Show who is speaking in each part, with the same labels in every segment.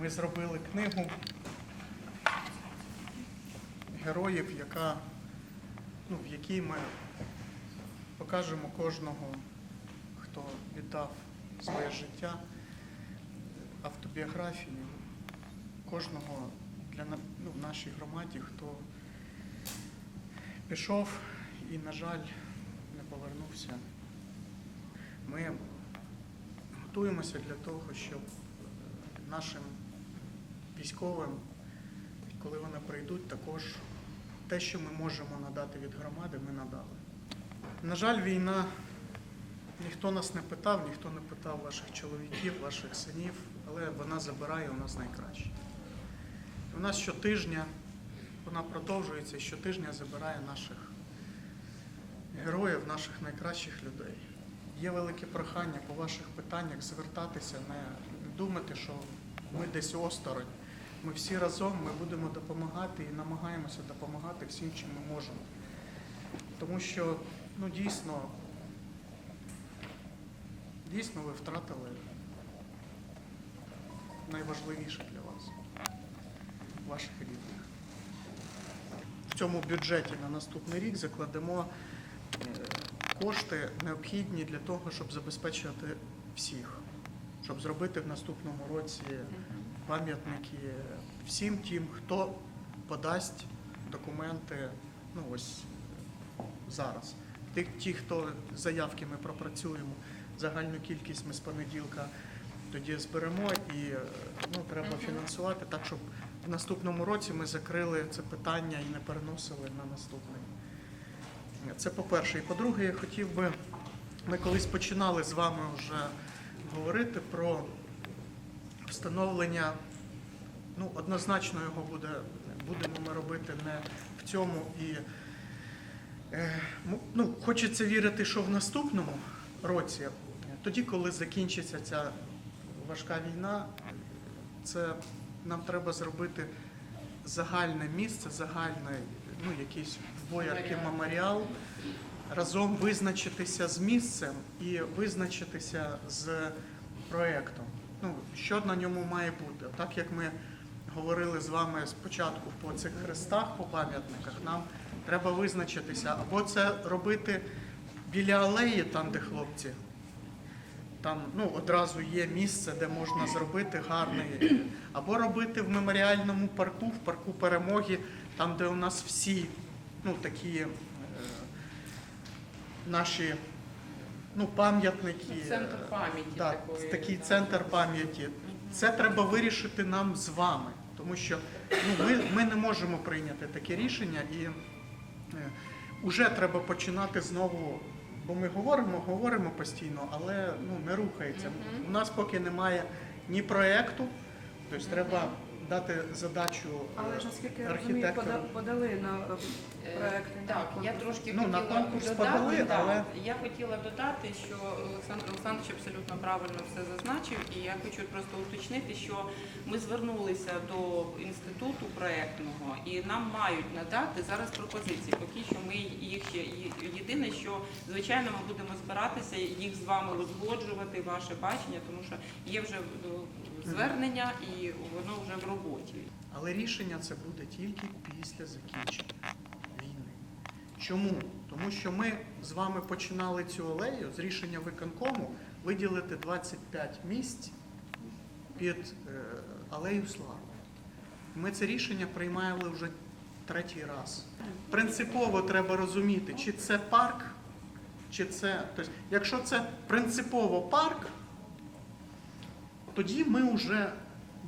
Speaker 1: ми зробили книгу героїв, яка, ну, в якій ми покажемо кожного, хто віддав своє життя, автобіографію кожного для ну, в нашій громаді, хто пішов і, на жаль, не повернувся. Ми готуємося для того, щоб нашим військовим, коли вони прийдуть, також те, що ми можемо надати від громади, ми надали. На жаль, війна, ніхто нас не питав, ніхто не питав ваших чоловіків, ваших синів, але вона забирає у нас найкраще. У нас щотижня вона продовжується і щотижня забирає наших героїв, наших найкращих людей. Є велике прохання по ваших питаннях звертатися, не думати, що ми десь осторонь. Ми всі разом ми будемо допомагати і намагаємося допомагати всім, чим ми можемо. Тому що ну, дійсно, дійсно ви втратили найважливіше для вас, ваших рідних. В цьому бюджеті на наступний рік закладемо е, кошти необхідні для того, щоб забезпечувати всіх, щоб зробити в наступному році пам'ятники всім тим, хто подасть документи, ну ось зараз. Ті, ті, хто заявки ми пропрацюємо, загальну кількість ми з понеділка тоді зберемо і ну, треба фінансувати так, щоб в наступному році ми закрили це питання і не переносили на наступний. Це по-перше. І по-друге, я хотів би, ми колись починали з вами вже говорити про встановлення, ну, однозначно його буде, будемо ми робити не в цьому і е, ну, хочеться вірити, що в наступному році, тоді, коли закінчиться ця важка війна, це нам треба зробити загальне місце, загальний, ну, якийсь в боярки меморіал, разом визначитися з місцем і визначитися з проєктом. Ну, що на ньому має бути? Так як ми говорили з вами спочатку по цих хрестах, по пам'ятниках, нам треба визначитися, або це робити біля алеї, там, де хлопці. Там ну, одразу є місце, де можна зробити гарний, або робити в меморіальному парку, в парку перемоги, там, де у нас всі ну, такі е, наші ну, пам'ятники.
Speaker 2: Центр
Speaker 1: е,
Speaker 2: пам'яті
Speaker 1: да,
Speaker 2: такої,
Speaker 1: такий
Speaker 2: да.
Speaker 1: центр пам'яті. Це треба вирішити нам з вами, тому що ну, ми, ми не можемо прийняти таке рішення і е, вже треба починати знову. Бо ми говоримо, говоримо постійно, але ну, не рухається.
Speaker 2: Мгм.
Speaker 1: У нас поки немає ні проєкту, тобто треба дати задачу е,
Speaker 3: Але ж наскільки я розумію,
Speaker 1: архітектору.
Speaker 3: пода- подали на е, на
Speaker 2: Так, я трошки
Speaker 1: Ну, на
Speaker 2: хотіла
Speaker 1: конкурс
Speaker 2: додати,
Speaker 1: подали,
Speaker 2: да,
Speaker 1: але-
Speaker 2: я хотіла додати, що Олександр Олександрович абсолютно правильно все зазначив, і я хочу просто уточнити, що ми звернулися до інституту проектного і нам мають надати зараз пропозиції. Поки що ми їх ще є- єдине, що звичайно ми будемо збиратися їх з вами узгоджувати, ваше бачення, тому що є вже е, звернення і воно вже в роботі.
Speaker 1: Але рішення це буде тільки після закінчення війни. Чому? Тому що ми з вами починали цю алею з рішення виконкому виділити 25 місць під е, алею слави. Ми це рішення приймали вже третій раз. Принципово треба розуміти, чи це парк, чи це. Тобто, якщо це принципово парк, тоді ми вже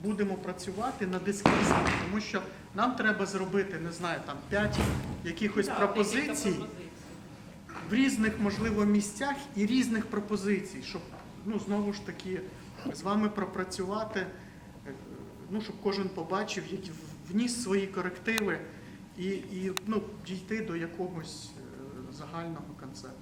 Speaker 1: будемо працювати над ескізом, тому що нам треба зробити, не знаю, там 5 якихось
Speaker 2: Так,
Speaker 1: пропозицій в різних, можливо, місцях і різних пропозицій, щоб ну, знову ж таки з вами пропрацювати, е, ну, щоб кожен побачив, вніс свої корективи і, і ну, дійти до якогось е, загального концепту.